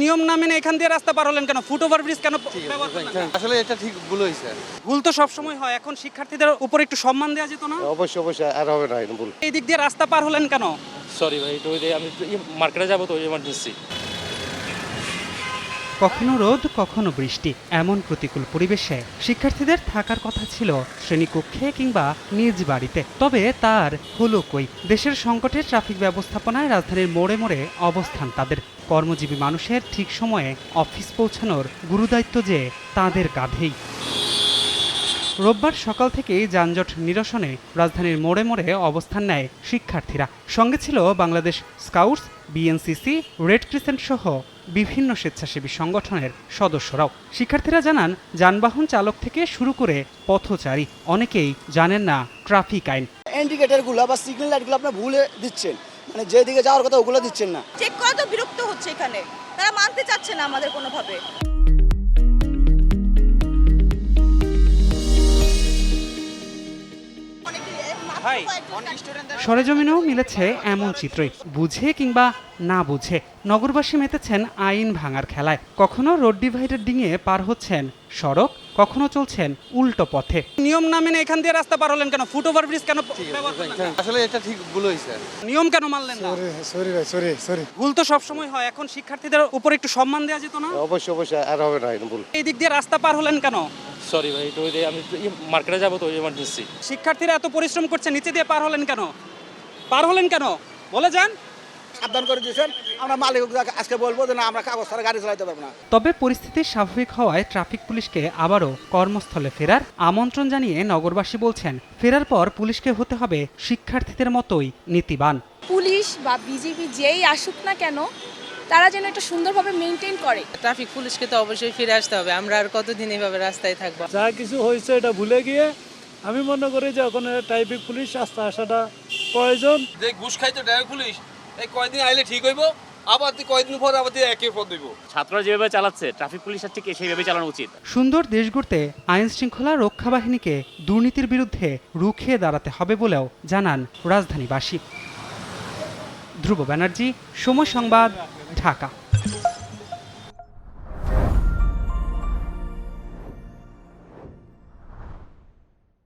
নিয়ম না মেনে এখান দিয়ে রাস্তা পার হলেন কেন? ফুট ওভার ব্রিজ কেন ব্যবহার করলেন? না? আসলে এটা ঠিক ভুল হয়েছে। ভুল তো সবসময় হয় এখন শিক্ষার্থীদের উপর একটু সম্মান দেওয়া যেত না? অবশ্যই অবশ্যই আর হবে না ভুল। এই দিক দিয়ে রাস্তা পার হলেন কেন? সরি ভাই যে আমি মার্কেটে যাব তো ইমার্জেন্সি কখনো রোদ কখনো বৃষ্টি এমন প্রতিকূল পরিবেশে শিক্ষার্থীদের থাকার কথা ছিল শ্রেণীকক্ষে কিংবা নিজ বাড়িতে। তবে তার হলো কই? দেশের সংকটে ট্রাফিক ব্যবস্থাপনায় রাজধানীর মোড়ে মোড়ে অবস্থান তাদের। কর্মজীবী মানুষের ঠিক সময়ে অফিস পৌঁছানোর গুরুদায়িত্ব যে তাদের কাঁধেই। রোববার সকাল থেকেই যানজট নিরসনে রাজধানীর মোড়ে মোড়ে অবস্থান নেয় শিক্ষার্থীরা। সঙ্গে ছিল Bangladesh scouts, BNCC, red crescent সহ বিভিন্ন স্বেচ্ছাসেবী সংগঠনের সদস্যরাও। শিক্ষার্থীরা জানান, যানবাহন চালক থেকে শুরু করে পথচারী, অনেকেই জানেন না ট্রাফিক আইন। ইন্ডিকেটারগুলো বা সিগন্যাল লাইটগুলো আপনার ভুলে দিচ্ছেন। মানে যেদিকে যাওয়ার কথা ওগুলো দিচ্ছেন না। চেক করা তো বিরক্ত হচ্ছে এখানে। তারা মানতে চাচ্ছে না আমাদের কোনোভাবে। সরেজমিনেও মিলেছে এমন চিত্রই। বুঝে কিংবা না বুঝে নগরবাসী মেতেছেন আইন ভাঙার খেলায়। কখনো রোড ডিভাইডার ডিঙিয়ে পার হচ্ছেন সড়ক কখনো চলছেন উল্টো পথে। নিয়ম না মেনে এখান দিয়ে রাস্তা পার হলেন কেন? ফুট ওভার ব্রিজ কেন ব্যবহার আসলে এটা ঠিক ভুল হয়েছে। নিয়ম কেন মানলেন না? সরি ভাই সরি সরি ভুল তো সবসময় হয়। এখন শিক্ষার্থীদের উপর একটু সম্মান দেওয়া যেত না? অবশ্যই অবশ্যই আর হবে না ভুল। এই দিক দিয়ে রাস্তা পার হলেন কেন? সরি ভাই ওই যে আমি মার্কেটে যাব তো ইমার্জেন্সি শিক্ষার্থীরা এত পরিশ্রম করছে নিচে দিয়ে পার হলেন কেন? পার হলেন কেন? বলে যান। সাবধান করে দিয়েছেন আমরা মালিক আজকে বলব যে না আমরা কাগজ ছাড়া গাড়ি চালাতে পারব না। তবে পরিস্থিতি স্বাভাবিক হওয়ায় ট্রাফিক পুলিশকে আবারও কর্মস্থলে ফেরার আমন্ত্রণ জানিয়ে নগরবাসী বলছেন ফেরার পর পুলিশকে হতে হবে শিক্ষার্থীদের মতোই নীতিবান। পুলিশ বা বিজেপি যেই আসুক না কেন তারা যেন এটা সুন্দরভাবে মেনটেন করে। ট্রাফিক পুলিশকে তো অবশ্যই ফিরে আসতে হবে আমরা আর কতদিন এইভাবে রাস্তায় থাকব? যা কিছু হয়েছে এটা ভুলে গিয়ে আমি মনে করি যে ওখানে ট্রাফিক পুলিশ আস্তে আসাটা প্রয়োজন। যে ঘুষ খাইতো ড্রাইভার পুলিশ এই কয়দিন আইলে ঠিক হইব? আবার তুই কয়দিন পর আবার তুই একই পথ দিব। ছাত্ররা যেভাবে চালাচ্ছে ট্রাফিক পুলিশের ঠিক সেইভাবে চালানো উচিত। সুন্দর দেশ গড়তে আইন শৃঙ্খলা রক্ষা বাহিনীকে দুর্নীতির বিরুদ্ধে রুখে দাঁড়াতে হবে বলেও জানান রাজধানীবাসী। ধ্রুব ব্যানার্জি সময় সংবাদ ঢাকা।